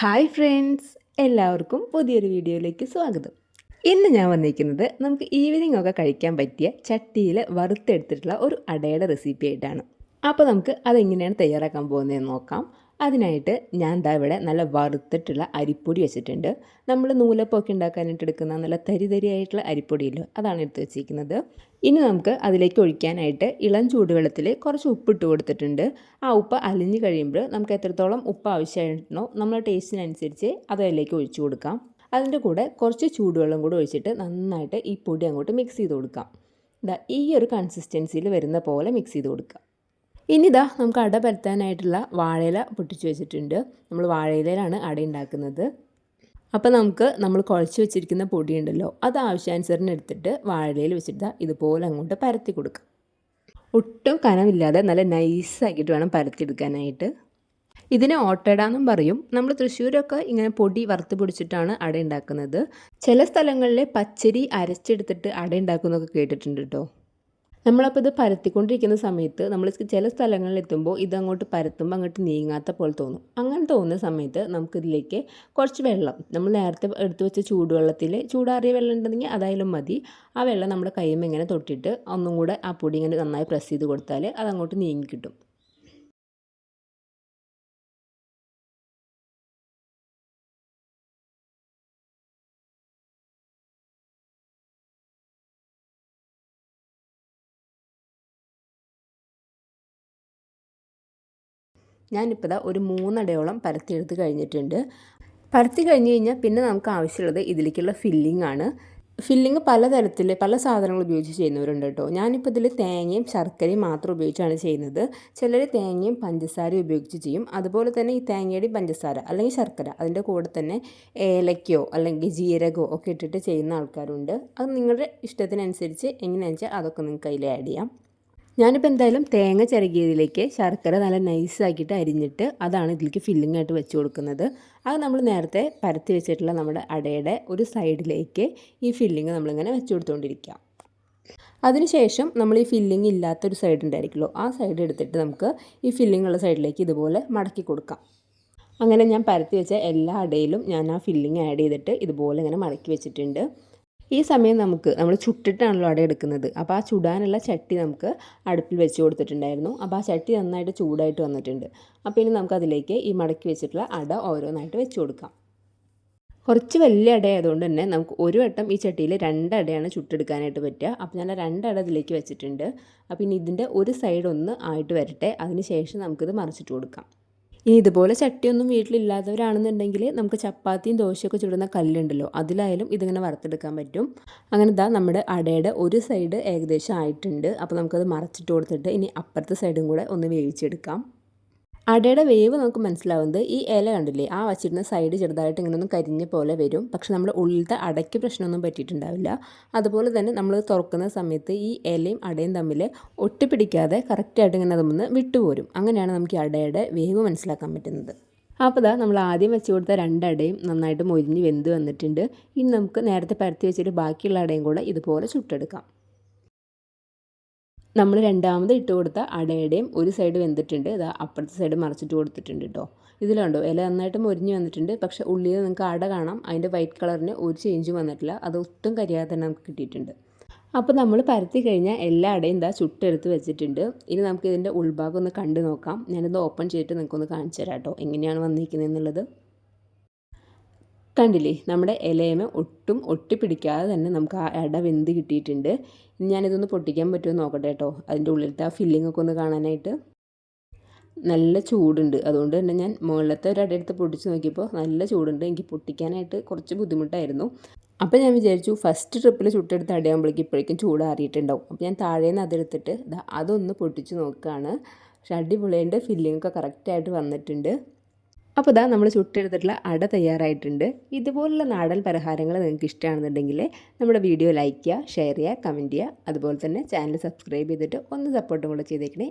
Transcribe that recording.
Hi friends എല്ലാവർക്കും പുതിയൊരു വീഡിയോയിലേക്ക് സ്വാഗതം. ഇന്ന് ഞാൻ വന്നിരിക്കുന്നത് നമുക്ക് ഈവനിങ് ഒക്കെ കഴിക്കാൻ പറ്റിയ ചട്ടിയിൽ വറുത്തെടുത്തിട്ടുള്ള ഒരു അടയുടെ റെസിപ്പി ആയിട്ടാണ്. അപ്പോൾ നമുക്ക് അതെങ്ങനെയാണ് തയ്യാറാക്കാൻ പോകുന്നതെന്ന് നോക്കാം. അതിനായിട്ട് ഞാൻ ദാ ഇവിടെ നല്ല വറുത്തിട്ടുള്ള അരിപ്പൊടി വെച്ചിട്ടുണ്ട്. നമ്മൾ നൂലപ്പൊക്കെ ഉണ്ടാക്കാനായിട്ട് എടുക്കുന്ന നല്ല തരി തരിയായിട്ടുള്ള അരിപ്പൊടിയല്ലോ അതാണ് എടുത്ത് വെച്ചിരിക്കുന്നത്. ഇനി നമുക്ക് അതിലേക്ക് ഒഴിക്കാനായിട്ട് ഇളം ചൂടുവെള്ളത്തിൽ കുറച്ച് ഉപ്പിട്ട് കൊടുത്തിട്ടുണ്ട്. ആ ഉപ്പ് അലിഞ്ഞ് കഴിയുമ്പോൾ നമുക്ക് എത്രത്തോളം ഉപ്പ് ആവശ്യമായിട്ടുണ്ടോ നമ്മുടെ ടേസ്റ്റിനനുസരിച്ച് അത് അതിലേക്ക് ഒഴിച്ചു കൊടുക്കാം. അതിന്റെ കൂടെ കുറച്ച് ചൂടുവെള്ളം കൂടെ ഒഴിച്ചിട്ട് നന്നായിട്ട് ഈ പൊടി അങ്ങോട്ട് മിക്സ് ചെയ്ത് കൊടുക്കാം. ഈ ഒരു കൺസിസ്റ്റൻസിയിൽ വരുന്ന പോലെ മിക്സ് ചെയ്ത് കൊടുക്കാം ഇനി ഇതാ നമുക്ക് അട പരത്താനായിട്ടുള്ള വാഴയില പൊട്ടിച്ച് വെച്ചിട്ടുണ്ട്. നമ്മൾ വാഴയിലയിലാണ് അട ഉണ്ടാക്കുന്നത്. അപ്പോൾ നമുക്ക് നമ്മൾ കുഴച്ച് വെച്ചിരിക്കുന്ന പൊടി ഉണ്ടല്ലോ അത് ആവശ്യാനുസരണം എടുത്തിട്ട് വാഴയിലയിൽ വെച്ചിട്ട് ഇതുപോലെ അങ്ങോട്ട് പരത്തി കൊടുക്കുക ഒട്ടും കനമില്ലാതെ നല്ല നൈസാക്കിയിട്ട് വേണം പരത്തിയെടുക്കാനായിട്ട്. ഇതിനെ ഓട്ടട എന്നും പറയും. നമ്മൾ തൃശ്ശൂരൊക്കെ ഇങ്ങനെ പൊടി വറുത്ത് പിടിച്ചിട്ടാണ് അട ഉണ്ടാക്കുന്നത്. ചില സ്ഥലങ്ങളിൽ പച്ചരി അരച്ചെടുത്തിട്ട് അട ഉണ്ടാക്കുന്നതൊക്കെ കേട്ടിട്ടുണ്ട് കേട്ടോ നമ്മളപ്പോൾ ഇത് പരത്തിക്കൊണ്ടിരിക്കുന്ന സമയത്ത് നമ്മൾ ചില സ്ഥലങ്ങളിൽ എത്തുമ്പോൾ ഇതങ്ങോട്ട് പരത്തുമ്പോൾ അങ്ങോട്ട് നീങ്ങാത്ത പോലെ തോന്നും. അങ്ങനെ തോന്നുന്ന സമയത്ത് നമുക്കിതിലേക്ക് കുറച്ച് വെള്ളം നമ്മൾ നേരത്തെ എടുത്തു വെച്ച ചൂടുവെള്ളത്തിൽ ചൂടാറിയ വെള്ളം ഉണ്ടെങ്കിൽ അതായാലും മതി. ആ വെള്ളം നമ്മുടെ കൈയ്യും ഇങ്ങനെ തൊട്ടിട്ട് ഒന്നും കൂടെ ആ പൊടി ഇങ്ങനെ നന്നായി പ്രസ് ചെയ്ത് കൊടുത്താൽ അതങ്ങോട്ട് നീങ്ങി കിട്ടും. ഞാനിപ്പോൾ ഇതാ ഒരു മൂന്നടയോളം പരത്തിയെടുത്ത് കഴിഞ്ഞിട്ടുണ്ട്. പരത്തി കഴിഞ്ഞ് കഴിഞ്ഞാൽ പിന്നെ നമുക്ക് ആവശ്യമുള്ളത് ഇതിലേക്കുള്ള ഫില്ലിംഗ് ആണ്. ഫില്ലിങ് പലതരത്തിൽ പല സാധനങ്ങൾ ഉപയോഗിച്ച് ചെയ്യുന്നവരുണ്ട് കേട്ടോ. ഞാനിപ്പോൾ ഇതിൽ തേങ്ങയും ശർക്കരയും മാത്രം ഉപയോഗിച്ചാണ് ചെയ്യുന്നത്. ചിലർ തേങ്ങയും പഞ്ചസാരയും ഉപയോഗിച്ച് ചെയ്യും. അതുപോലെ തന്നെ ഈ തേങ്ങയുടെയും പഞ്ചസാര അല്ലെങ്കിൽ ശർക്കര അതിന്റെ കൂടെ തന്നെ ഏലക്കയോ അല്ലെങ്കിൽ ജീരകമോ ഒക്കെ ഇട്ടിട്ട് ചെയ്യുന്ന ആൾക്കാരുണ്ട്. അത് നിങ്ങളുടെ ഇഷ്ടത്തിനനുസരിച്ച് എങ്ങനെയാണെന്ന് വെച്ചാൽ അതൊക്കെ നിങ്ങൾക്ക് അതിൽ ആഡ് ചെയ്യാം. ഞാനിപ്പോൾ എന്തായാലും തേങ്ങ ചിരകിയതിലേക്ക് ശർക്കര നല്ല നൈസാക്കിയിട്ട് അരിഞ്ഞിട്ട് അതാണ് ഇതിലേക്ക് ഫില്ലിംഗ് ആയിട്ട് വെച്ച് കൊടുക്കുന്നത്. അത് നമ്മൾ നേരത്തെ പരത്തി വെച്ചിട്ടുള്ള നമ്മുടെ അടയുടെ ഒരു സൈഡിലേക്ക് ഈ ഫില്ലിങ് നമ്മളിങ്ങനെ വെച്ച് കൊടുത്തുകൊണ്ടിരിക്കുക അതിനുശേഷം നമ്മൾ ഈ ഫില്ലിംഗ് ഇല്ലാത്തൊരു സൈഡ് ഉണ്ടായിരിക്കുമല്ലോ ആ സൈഡ് എടുത്തിട്ട് നമുക്ക് ഈ ഫില്ലിംഗ് ഉള്ള സൈഡിലേക്ക് ഇതുപോലെ മടക്കി കൊടുക്കാം. അങ്ങനെ ഞാൻ പരത്തി വെച്ച എല്ലാ അടയിലും ഞാൻ ആ ഫില്ലിംഗ് ആഡ് ചെയ്തിട്ട് ഇതുപോലെ ഇങ്ങനെ മടക്കി വെച്ചിട്ടുണ്ട്. ഈ സമയം നമുക്ക് നമ്മൾ ചുട്ടിട്ടാണല്ലോ അട എടുക്കുന്നത്. അപ്പോൾ ആ ചുടാനുള്ള ചട്ടി നമുക്ക് അടുപ്പിൽ വെച്ച് കൊടുത്തിട്ടുണ്ടായിരുന്നു. അപ്പോൾ ആ ചട്ടി നന്നായിട്ട് ചൂടായിട്ട് വന്നിട്ടുണ്ട്. അപ്പോൾ ഇനി നമുക്കതിലേക്ക് ഈ മടക്കി വെച്ചിട്ടുള്ള അട ഓരോന്നായിട്ട് വെച്ച് കൊടുക്കാം. കുറച്ച് വലിയ അട ആയതുകൊണ്ട് തന്നെ നമുക്ക് ഒരു വട്ടം ഈ ചട്ടിയിൽ രണ്ടടയാണ് ചുട്ടെടുക്കാനായിട്ട് പറ്റുക. അപ്പോൾ ഞാൻ രണ്ടട ഇതിലേക്ക് വെച്ചിട്ടുണ്ട്. അപ്പോൾ ഇനി ഇതിന്റെ ഒരു സൈഡ് ഒന്ന് ആയിട്ട് വരട്ടെ. അതിന് ശേഷം നമുക്കിത് മറിച്ചിട്ട് കൊടുക്കാം. ഇനി ഇതുപോലെ ചട്ടിയൊന്നും വീട്ടിലില്ലാത്തവരാണെന്നുണ്ടെങ്കിൽ നമുക്ക് ചപ്പാത്തിയും ദോശയൊക്കെ ചുടുന്ന കല്ലുണ്ടല്ലോ അതിലായാലും ഇതിങ്ങനെ വറുത്തെടുക്കാൻ പറ്റും. അങ്ങനെ ഇതാ നമ്മുടെ അടയുടെ ഒരു സൈഡ് ഏകദേശം ആയിട്ടുണ്ട്. അപ്പോൾ നമുക്കത് മറച്ചിട്ട് കൊടുത്തിട്ട് ഇനി അപ്പുറത്തെ സൈഡും കൂടെ ഒന്ന് വേവിച്ചെടുക്കാം. അടയുടെ വേവ് നമുക്ക് മനസ്സിലാവുന്നത് ഈ ഇല കണ്ടില്ലേ? ആ വച്ചിരുന്ന സൈഡ് ചെറുതായിട്ട് ഇങ്ങനെ ഒന്ന് കരിഞ്ഞ പോലെ വരും. പക്ഷെ നമ്മൾ ഉള്ളിലത്തെ അടയ്ക്ക് പ്രശ്നമൊന്നും പറ്റിയിട്ടുണ്ടാവില്ല. അതുപോലെ തന്നെ നമ്മൾ തുറക്കുന്ന സമയത്ത് ഈ ഇലയും അടയും തമ്മിൽ ഒട്ടിപ്പിടിക്കാതെ കറക്റ്റായിട്ട് ഇങ്ങനെ അതൊന്ന് വിട്ടുപോരും. അങ്ങനെയാണ് നമുക്ക് ഈ അടയുടെ വേവ് മനസ്സിലാക്കാൻ പറ്റുന്നത്. അപ്പോൾ ഇതാ നമ്മൾ ആദ്യം വെച്ച് കൊടുത്ത രണ്ടടയും നന്നായിട്ട് മൊരിഞ്ഞ് വെന്ത് വന്നിട്ടുണ്ട്. ഇനി നമുക്ക് നേരത്തെ പരത്തി വെച്ചിട്ട് ബാക്കിയുള്ള അടയും കൂടെ ഇതുപോലെ ചുട്ടെടുക്കാം. നമ്മൾ രണ്ടാമത് ഇട്ട് കൊടുത്ത അടയുടെയും ഒരു സൈഡ് വെന്തിട്ടുണ്ട്. ഇതാ അപ്പുറത്തെ സൈഡ് മറച്ചിട്ട് കൊടുത്തിട്ടുണ്ട് കേട്ടോ ഇതിലുണ്ടോ ഇല നന്നായിട്ട് മൊരിഞ്ഞ് വന്നിട്ടുണ്ട്. പക്ഷെ ഉള്ളിൽ നിങ്ങൾക്ക് അട കാണാം. അതിന്റെ വൈറ്റ് കളറിന് ഒരു ചേഞ്ചും വന്നിട്ടില്ല. അത് ഒട്ടും കരിയാതെ തന്നെ നമുക്ക് കിട്ടിയിട്ടുണ്ട്. അപ്പോൾ നമ്മൾ പരത്തി കഴിഞ്ഞാൽ എല്ലാ അടയും ഇതാ ചുട്ടെടുത്ത് വെച്ചിട്ടുണ്ട്. ഇനി നമുക്ക് ഇതിന്റെ ഉൾഭാഗം ഒന്ന് കണ്ടു നോക്കാം. ഞാനിത് ഓപ്പൺ ചെയ്തിട്ട് നിങ്ങൾക്കൊന്ന് കാണിച്ചു തരാം കേട്ടോ എങ്ങനെയാണ് വന്നിരിക്കുന്നത് എന്നുള്ളത് കണ്ടില്ലേ നമ്മുടെ ഇലയമ ഒട്ടും ഒട്ടിപ്പിടിക്കാതെ തന്നെ നമുക്ക് ആ ഇട വെന്ത് കിട്ടിയിട്ടുണ്ട്. ഞാനിതൊന്ന് പൊട്ടിക്കാൻ പറ്റുമോ നോക്കട്ടെ കേട്ടോ. അതിന്റെ ഉള്ളിലത്തെ ആ ഫില്ലിംഗ് ഒക്കെ ഒന്ന് കാണാനായിട്ട്. നല്ല ചൂടുണ്ട്. അതുകൊണ്ട് തന്നെ ഞാൻ മുകളിലത്തെ ഒരു അടയെടുത്ത് പൊട്ടിച്ച് നോക്കിയപ്പോൾ നല്ല ചൂടുണ്ട്. എനിക്ക് പൊട്ടിക്കാനായിട്ട് കുറച്ച് ബുദ്ധിമുട്ടായിരുന്നു. അപ്പോൾ ഞാൻ വിചാരിച്ചു ഫസ്റ്റ് ട്രിപ്പിൽ ചുട്ടെടുത്ത് അടയാകുമ്പോഴേക്കും ഇപ്പോഴേക്കും ചൂടാറിയിട്ടുണ്ടാവും അപ്പോൾ ഞാൻ താഴേന്ന് അതെടുത്തിട്ട് അതൊന്ന് പൊട്ടിച്ച് നോക്കുകയാണ് പക്ഷെ അടിപൊളിയുടെ ഫില്ലിംഗ് ഒക്കെ കറക്റ്റായിട്ട് വന്നിട്ടുണ്ട്. അപ്പോൾ ഇതാ നമ്മൾ ചുട്ടെടുത്തിട്ടുള്ള അട തയ്യാറായിട്ടുണ്ട്. ഇതുപോലുള്ള നാടൻ പലഹാരങ്ങൾ നിങ്ങൾക്ക് ഇഷ്ടമാണെന്നുണ്ടെങ്കിൽ നമ്മുടെ വീഡിയോ ലൈക്ക് ചെയ്യുക ഷെയർ ചെയ്യുക കമന്റ് ചെയ്യുക. അതുപോലെ തന്നെ ചാനൽ സബ്സ്ക്രൈബ് ചെയ്തിട്ട് ഒന്ന് സപ്പോർട്ടും കൂടെ ചെയ്തേക്കണേ.